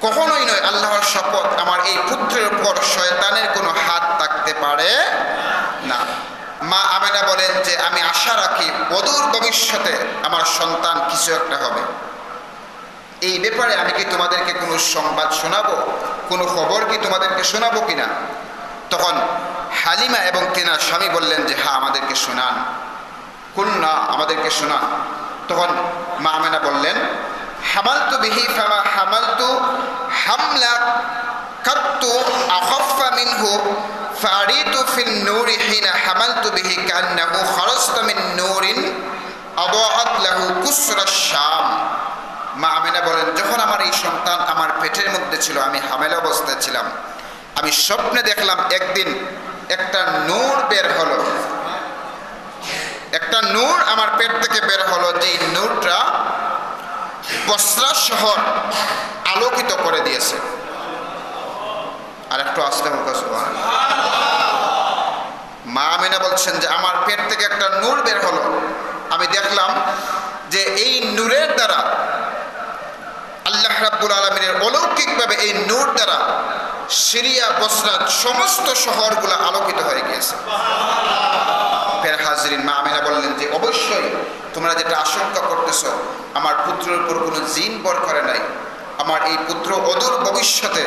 কখনোই নয় আল্লাহর শপথ আমার এই পুত্রের উপর শয়তানের কোনো হাত থাকতে পারে না। মা আমেনা বলেন যে, আমি আশা রাখি অদূর ভবিষ্যতে আমার সন্তান কিছু একটা হবে। এই ব্যাপারে আমি কি তোমাদেরকে কোনো সংবাদ শোনাবো? কোনো খবর কি তোমাদেরকে শোনাবো কিনা? তখন হালিমা এবং তেনার স্বামী বললেন যে হ্যাঁ আমাদেরকে শোনান। কুল না আমাদেরকে শোনান। তখন মা আমেনা বললেন, হামালতু বিহি ফামা হামালতু হামলা কাত্তু আখফা মিনহু ফারিতু ফিল নূরি হিনা হামালতু বিহি কান্নাহু খরজত মিন নূরিন আদাআত লাহু কুসরা শাম। মা আমিনা বলেন, যখন আমার এই সন্তান আমার পেটের মধ্যে ছিল, আমি হামেলা অবস্থায় ছিলাম। আমি স্বপ্নে দেখলাম একদিন একটা নূর বের হলো। একটা নূর আমার পেট থেকে বের হলো যে নূরটা বসরা শহর আলোকিত করে দিয়েছে। আর একটু আসতে মা আমিনা বলছেন যে, আমার পেট থেকে একটা নূর বের হলো। আমি দেখলাম যে এই নূরের দ্বারা আল্লাহ রাব্বুল আলমিনের অলৌকিকভাবে এই নূর দ্বারা সিরিয়া বসরাত সমস্ত শহরগুলো আলোকিত হয়ে গিয়েছে। ফের হাজরিন মা আমিনা বললেন যে, অবশ্যই তোমরা যেটা আশঙ্কা করতেছ, আমার পুত্রের উপর কোনো জিন বর করে নাই। আমার এই পুত্র অদূর ভবিষ্যতে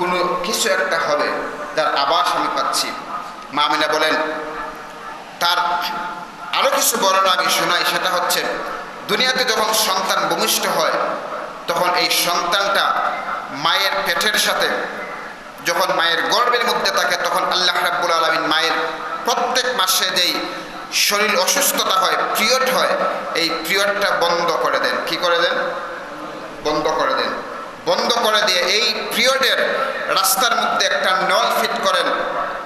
কোনো কিছু একটা হবে, যার আবাস আমি পাচ্ছি। মা আমিনা বলেন, তার আরও কিছু বর্ণনা আমি শোনাই। সেটা হচ্ছে, দুনিয়াতে যখন সন্তান ভূমিষ্ঠ হয়, তখন এই সন্তানটা মায়ের পেটের সাথে, যখন মায়ের গর্বের মধ্যে থাকে, তখন আল্লাহ রাব্বুল আলমিন মায়ের প্রত্যেক মাসে যেই শরীর অসুস্থতা হয়, পিরিয়ড হয়, এই পিরিয়ডটা বন্ধ করে দেন। কি করে দেন? বন্ধ করে দেন। বন্ধ করে দিয়ে এই পিরিয়ডের রাস্তার মধ্যে একটা নল ফিট করেন।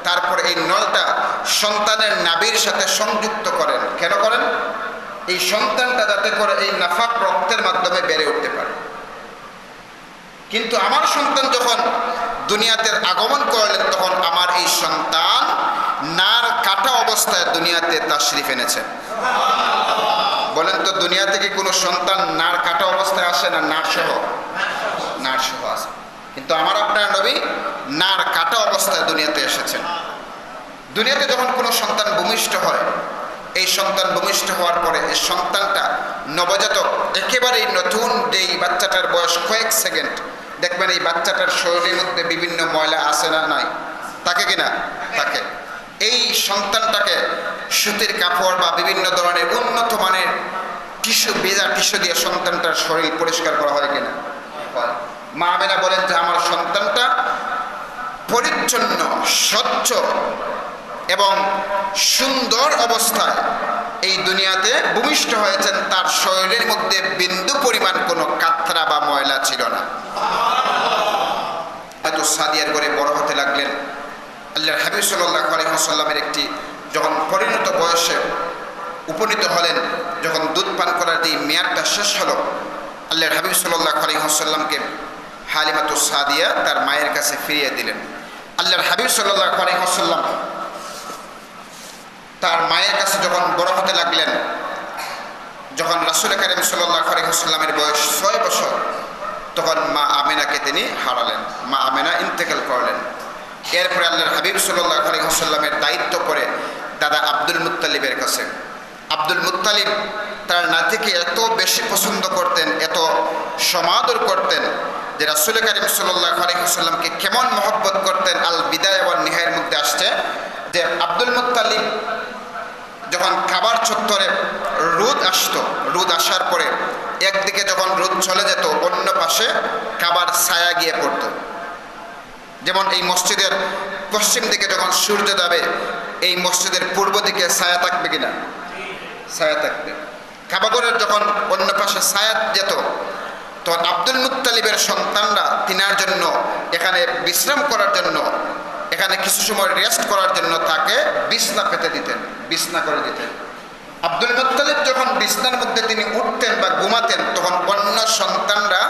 তারপর এই নলটা সন্তানের নাবির সাথে সংযুক্ত করেন। কেন করেন? এই সন্তানটা যাতে করে এই নাফাক রক্তের মাধ্যমে বেড়ে উঠতে পারে। কিন্তু আমার সন্তান যখন দুনিয়াতে আগমন করলেন, তখন আমার এই সন্তান নার কাটা অবস্থায় দুনিয়াতে তাশরিফ এনেছেন। বলেন তো দুনিয়া থেকে কোনো সন্তান নার কাটা অবস্থায় আসে না নার সহ নার সহ আসে কিন্তু আমার আপনার নবী নার কাটা অবস্থায় দুনিয়াতে এসেছেন। দুনিয়াতে যখন কোনো সন্তান ভূমিষ্ঠ হয়, এই সন্তান ভূমিষ্ঠ হওয়ার পরে এই সন্তানটা নবজাতক, একেবারেই নতুন যেই বাচ্চাটার বয়স কয়েক সেকেন্ড, দেখবেন এই বাচ্চাটার শরীরের মধ্যে বিভিন্ন ময়লা আসে না নাই? তাকে কিনা তাকে এই সন্তানটাকে সুতির কাপড় বা বিভিন্ন ধরনের উন্নত মানের টিস্যু বেজা টিস্যু দিয়ে সন্তানটার শরীর পরিষ্কার করা হয় কিনা? মা আমেনা বলেন যে, আমার সন্তানটা পরিচ্ছন্ন, স্বচ্ছ এবং সুন্দর অবস্থায় এই দুনিয়াতে ভূমিষ্ঠ হয়েছেন। তার শরীরের মধ্যে বিন্দু পরিমাণ কোনো কাতরা বা ময়লা ছিল না। এত সাদিয়ার করে বড় আল্লাহর হাবিব সাল্লাহ আলহিহাসাল্লামের একটি যখন পরিণত বয়সে উপনীত হলেন, যখন দুধ পান করার যে মেয়াদটা শেষ হলো, আল্লাহর হাবিব সাল্লাহ আলহিহাসাল্লামকে হালিমাতু সাদিয়া তার মায়ের কাছে ফিরিয়ে দিলেন। আল্লাহর হাবিব সাল্লাহ আলহিহাসাল্লাম তার মায়ের কাছে যখন বড় হতে লাগলেন, যখন রাসুল করিম সাল্লাহ আলহিহাস্লামের বয়স ছয় বছর, তখন মা আমেনাকে তিনি হারালেন, মা আমেনা ইন্তেকাল করলেন। এরপরে আল্লাহর হাবিব সাল্লাহ আলহিহাস্লামের দায়িত্ব পড়ে দাদা আব্দুল মুত্তালিবের কাছে। আব্দুল মুত্তালিব তার নাতিকে এত বেশি পছন্দ করতেন, এত সমাদর করতেন যে রাসুল করিম সাল্লাহ আলহিহাস্লামকে কেমন মহব্বত করতেন, আল বিদায় এবং নিহায়ের মধ্যে আসছে যে আব্দুল মুত্তালিব যখন খাবার চত্বরে রোদ আসতো, রোদ আসার পরে একদিকে যখন রোদ চলে যেত, অন্য পাশে খাবার ছায়া গিয়ে পড়তো। যেমন এই মসজিদের পশ্চিম দিকে যখন সূর্য যাবে, এই মসজিদের পূর্ব দিকে ছায়া থাকবে কিনা? ছায়া থাকবে। কাবাগরের যখন অন্য পাশে ছায়া যেত, তখন আব্দুল মুত্তালিবের সন্তানরা তিনার জন্য এখানে বিশ্রাম করার জন্য, এখানে কিছু সময় রেস্ট করার জন্য তাকে বিছনা পেতে দিতেন, বিছনা করে দিতেন। আব্দুল মুত্তালিব যখন বিছনার মধ্যে তিনি উঠতেন বা ঘুমাতেন, তখন অন্য সন্তানরা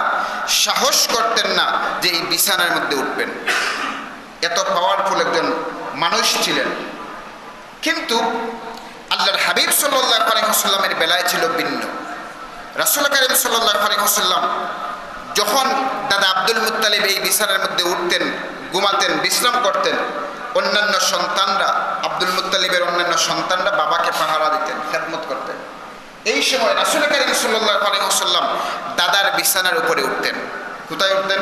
সাহস করতেন না যে এই বিছানার মধ্যে উঠবেন। এত পাওয়ারফুল একজন মানুষ ছিলেন। কিন্তু আল্লাহর হাবিব সাল্লাহ আলহিহাস্লামের বেলায় ছিল ভিন্ন। রাসুল করিম সাল্লাহ আলাইসাল্লাম যখন দাদা আব্দুল মুত্তালিব এই বিছানার মধ্যে উঠতেন, ঘুমাতেন, বিশ্রাম করতেন অন্যান্য সন্তানরা, আব্দুল মুত্তালিবের অন্যান্য সন্তানরা বাবাকে পাহারা দিতেন, খেদমত করতেন। এই সময় রাসুল করিম আলাইসাল্লাম দাদার বিছানার উপরে উঠতেন। কোথায় উঠতেন?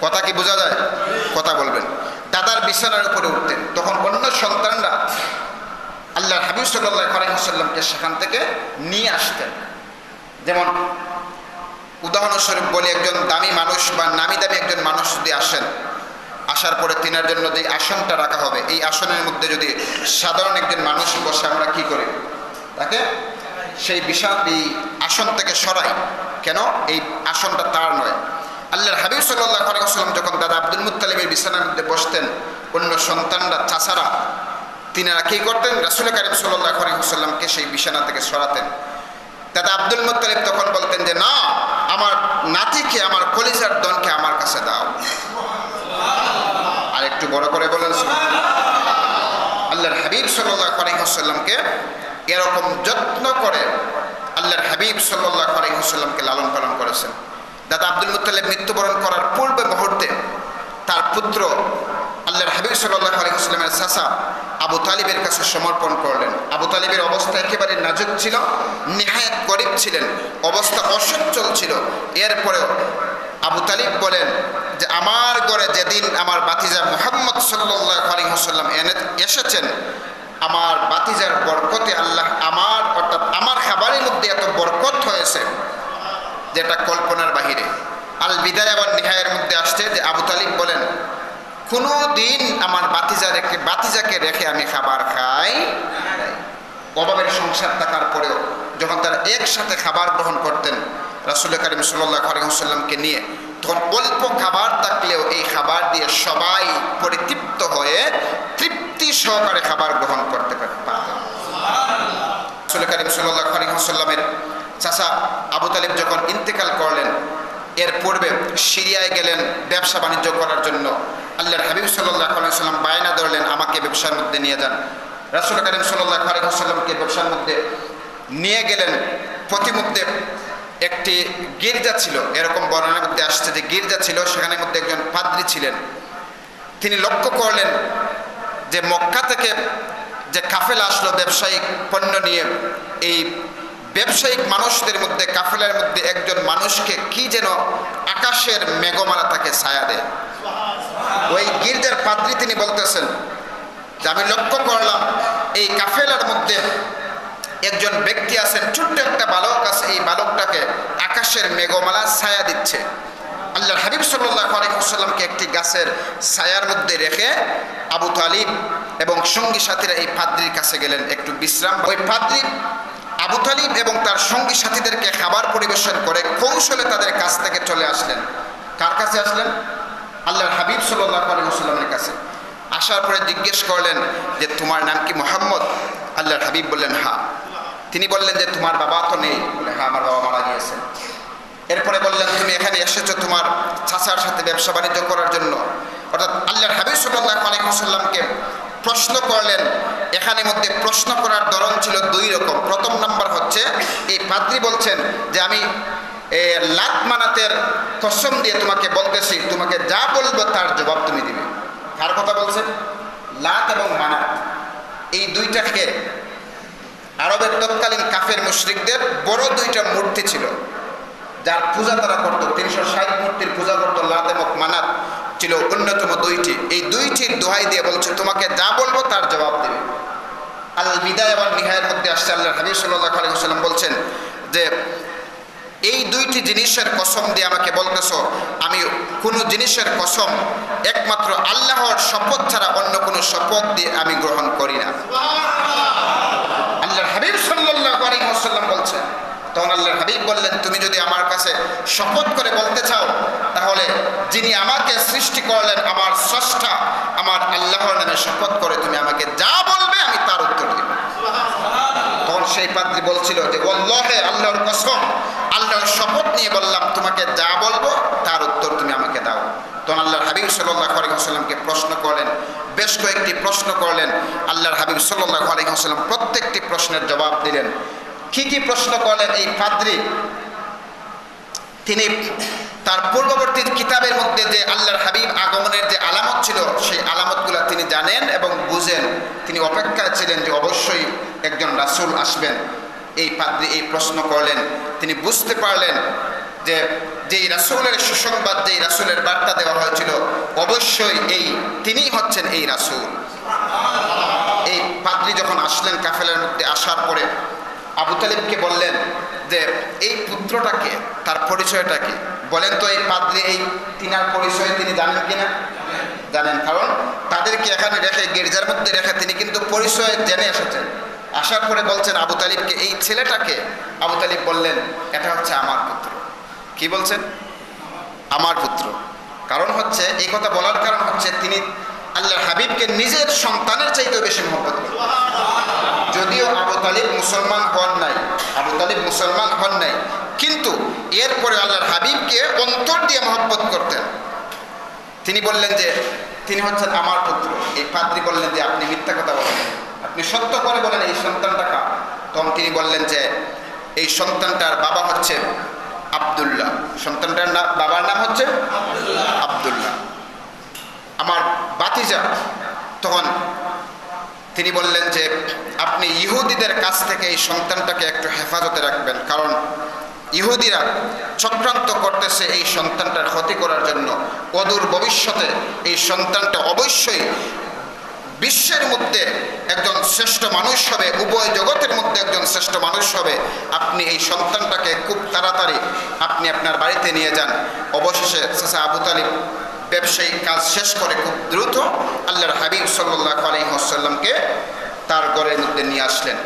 কথা কি বোঝা যায়? কথা বলবেন। দাদার বিছানার উপরে উঠতেন। তখন অন্য সন্তানরা আল্লাহ হাবিব সাল্লাহ আলাইসাল্লামকে সেখান থেকে নিয়ে আসতেন। যেমন উদাহরণস্বরূপ বলি, একজন দামি মানুষ বা নামি দামি একজন মানুষ যদি আসেন আসার পরে তিনার জন্য যে আসনটা রাখা হবে, এই আসনের মধ্যে যদি সাধারণ একজন মানুষ বসে, আমরা কি করি? তাকে সেই বিশাল এই আসন থেকে সরাই। কেন? এই আসনটা তার নয়। আল্লাহর হাবিব সাল্লাহ আলাইসাল্লাম যখন দাদা আব্দুল মুতালিমের বিছানার মধ্যে বসতেন, অন্য সন্তানরা চাষারা তিনারা কী করতেন? রাসুল করিম সাল্লাহ আলাইসাল্লামকে সেই বিছানা থেকে সরাতেন। দাদা আব্দুল মুতালিব তখন বলতেন যে, না, আমার নাতিকে, আমার কলিজার দনকে আমার কাছে দাও আর একটু বড় করে বলেন আল্লাহর হাবিব সাল্লাহ এরকম যত্ন করে আল্লাহর হাবিব সাল্লাহ আলাইসাল্লামকে লালন পালন করেছেন। দাদা আব্দুল মুতালিব মৃত্যুবরণ করার পূর্বে মুহূর্তে তার পুত্র আল্লাহর হাবিব সাল্লাহ আলাইসাল্লামের চাষা আবু তালিবের কাছে সমর্পণ করলেন। আবু তালিবের অবস্থা একেবারে নাজুক ছিল, নেহায়ত গরিব ছিলেন, অবস্থা অসচ্ছল ছিল। এরপরেও আবু তালিব বলেন যে, আমার ঘরে যেদিন আমার বাতিজা মোহাম্মদ সাল্লাহ আলিহাসাল্লাম এনে, এসেছেন আমার বাতিজার বরকতে আল্লাহ আমার, অর্থাৎ আমার খাবারের মধ্যে এত বরকত হয়েছে, যেটা কল্পনার বাহিরে। আল বিদায় আবার নিহায়ের মধ্যে আসছে যে আবু তালিব বলেন, কোনো দিন আমার বাতিজা রেখে বাতিজাকে রেখে আমি খাবার খাই অভাবের সংসার থাকার পরেও যখন তারা একসাথে খাবার গ্রহণ করতেন, রাসুল করিম সাল্লাহ আলহিহাসাল্লামকে নিয়ে, তখন অল্প খাবার থাকলেও এই খাবার দিয়ে সবাই হয়ে তৃপ্তি সহকারে খাবার গ্রহণ করতে পারতেন রাসুল করিম সাল্লাহ আলহিহাসাল্লামের চাষা আবু তালিব যখন ইন্তেকাল করলেন, এর পূর্বে সিরিয়ায় গেলেন ব্যবসা বাণিজ্য করার জন্য। আল্লাহর হাবিব সাল্লাহ আলাইসাল্লাম বায়না ধরলেন, আমাকে ব্যবসার মধ্যে নিয়ে যান। রাসুল করিম সাল্লাহ আলাইসাল্লামকে ব্যবসার মধ্যে নিয়ে গেলেন। প্রতিমধ্যে একটি গির্জা ছিল, এরকম বর্ণনার মধ্যে আসছে যে গির্জা ছিল সেখানের মধ্যে একজন পাদ্রি ছিলেন। তিনি লক্ষ্য করলেন যে মক্কা থেকে যে কাফেলা আসলো ব্যবসায়িক পণ্য নিয়ে, এই ব্যবসায়িক মানুষদের মধ্যে, কাফেলার মধ্যে একজন মানুষকে কি যেন আকাশের মেঘমালা তাকে ছায়া দেয়। ওই গির্জার পাদ্রি তিনি বলতেছেন যে, আমি লক্ষ্য করলাম, এই কাফেলার মধ্যে একজন ব্যক্তি আছেন, ছোট্ট একটা বালক আছে, এই বালকটাকে আকাশের মেঘমালা ছায়া দিচ্ছে। আল্লাহ হাবিব সাল্লাহ আলাইসাল্লামকে একটি গাছের ছায়ার মধ্যে রেখে আবু তালিব এবং সঙ্গী সাথীরা এই পাদ্রির কাছে গেলেন একটু বিশ্রাম। ওই পাদ্রি আবু তালিব এবং তার সঙ্গী সাথীদেরকে খাবার পরিবেশন করে কৌশলে তাদের কাছ থেকে চলে আসলেন। কার কাছে আসলেন? আল্লাহর হাবিব সাল্লাহ আলাইসাল্লামের কাছে। আসার পরে জিজ্ঞেস করলেন যে, তোমার নাম কি মোহাম্মদ? আল্লাহর হাবিব বললেন, হা। তিনি বললেন যে, তোমার বাবা তো নেই। বলে হ্যাঁ আমার বাবা মারা গিয়েছেন। এরপরে বললেন তুমি এখানে এসেছ তোমার চাচার সাথে ব্যবসা বাণিজ্য করার জন্য। অর্থাৎ আল্লাহর হাবিব সাল্লাহ আলাইসাল্লামকে প্রশ্ন করলেন। এখানে মধ্যে প্রশ্ন করার ধরন ছিল দুই রকম। প্রথম নাম্বার হচ্ছে, এই পাদ্রি বলছেন যে, আমি লাত মানাতের কসম দিয়ে তোমাকে বলতেছি, তোমাকে যা বলব তার জবাব তুমি দিবে। কার কথা বলছেন লাত এবং মানাত। এই দুইটাকে আরবের তৎকালীন কাফের মুশরিকদের বড় দুইটা মূর্তি ছিল। যার পূজা তারা করত তিনশো ষাট মূর্তির পূজা করতো লাত এবং মানাত ছিল অন্যতম দুইটি। এই দুইটির দোহাই দিয়ে বলছে তোমাকে যা বলব তার জবাব দেবে। আল বিদায় এবং নিহায়ের মধ্যে আসছে। আল্লাহ হাবিব সাল্লাহ আলাইসাল্লাম বলছেন যে এই দুইটি জিনিসের কসম দিয়ে আমাকে বলতেছ আমি কোনো জিনিসের কসম একমাত্র আল্লাহর শপথ ছাড়া অন্য কোনো শপথ দিয়ে আমি গ্রহণ করি না। আল্লাহর হাবিব সাল্লাহ আলাইসাল্লাম বলছেন তখন আল্লাহর হাবিব বললেন, তুমি যদি আমার কাছে শপথ করে বলতে চাও, তাহলে যিনি আমাকে সৃষ্টি করলেন, আমার স্রষ্টা, আমার আল্লাহর নামে শপথ করে তুমি আমাকে যা বলবে, আমি তার উত্তর দেব। তখন সেই পাত্রী বলছিল যে বল্লহে আল্লাহর কসম, আল্লাহর শপথ নিয়ে বললাম, তোমাকে যা বলব, তার উত্তর তুমি আমাকে দাও। তখন আল্লাহর হাবিব সাল্লাহ আলাইসাল্লামকে প্রশ্ন করলেন, বেশ কয়েকটি প্রশ্ন করলেন। আল্লাহর হাবিব সাল্লাহ আলাইসাল্লাম প্রত্যেকটি প্রশ্নের জবাব দিলেন। কি কি প্রশ্ন করলেন এই পাদ্রি? তিনি তার পূর্ববর্তী কিতাবের মধ্যে যে আল্লাহর হাবিব আগমনের যে আলামত ছিল, সেই আলামতগুলো তিনি জানেন এবং বুঝেন। তিনি অপেক্ষায় ছিলেন যে অবশ্যই একজন রাসূল আসবেন। এই পাদ্রী এই প্রশ্ন করলেন। তিনি বুঝতে পারলেন যে যেই রাসূলের সুসংবাদ, যেই রাসূলের বার্তা দেওয়া হয়েছিল, অবশ্যই এই তিনিই হচ্ছেন এই রাসূল। এই পাদ্রী যখন আসলেন কাফেলের মধ্যে আসার পরে আবু তালিবকে বললেন যে, এই পুত্রটাকে তার পরিচয়টা কি? বলেন তো এই পাদ্রী, এই তিনার পরিচয় তিনি জানেন কিনা জানেন। কারণ তাদেরকে এখানে রেখে, গির্জার মধ্যে রেখে তিনি কিন্তু পরিচয় জেনে এসেছেন। আসার পরে বলছেন আবু তালিবকে, এই ছেলেটাকে আবু তালিব বললেন, এটা হচ্ছে আমার পুত্র। কি বলছেন? আমার পুত্র। কারণ হচ্ছে, এই কথা বলার কারণ হচ্ছে তিনি আল্লাহর হাবিবকে নিজের সন্তানের চাইতেও বেশি মহব্বত করেন যদিও আবু তালিব মুসলমান হন নাই, আবু তালিব মুসলমান হন নাই, কিন্তু এরপরে আল্লাহর হাবিবকে অন্তর দিয়ে মহব্বত করতেন। তিনি বললেন যে, তিনি হচ্ছেন আমার পুত্র। এই পাদ্রী বললেন যে, আপনি মিথ্যা কথা বলেন আপনি সত্য করে বলেন, এই সন্তানটা কা তখন তিনি বললেন যে, এই সন্তানটার বাবা হচ্ছে আব্দুল্লাহ। সন্তানটার বাবার নাম হচ্ছে আব্দুল্লাহ। আমার বাতিজা। তখন তিনি বললেন যে, আপনি ইহুদিদের কাছ থেকে এই সন্তানটাকে একটু হেফাজতে রাখবেন। কারণ ইহুদিরা চক্রান্ত করতেছে এই সন্তানটার ক্ষতি করার জন্য। অদূর ভবিষ্যতে এই সন্তানটা অবশ্যই বিশ্বের মধ্যে একজন শ্রেষ্ঠ মানুষ হবে, উভয় জগতের মধ্যে একজন শ্রেষ্ঠ মানুষ হবে। আপনি এই সন্তানটাকে খুব তাড়াতাড়ি আপনি আপনার বাড়িতে নিয়ে যান। অবশেষে শেষে আবু তালিব ব্যবসায়িক কাজ শেষ করে খুব দ্রুত আল্লাহর হাবিব সাল্লাহ আলহিহসাল্লামকে তার ঘরের মধ্যে নিয়ে আসলেন।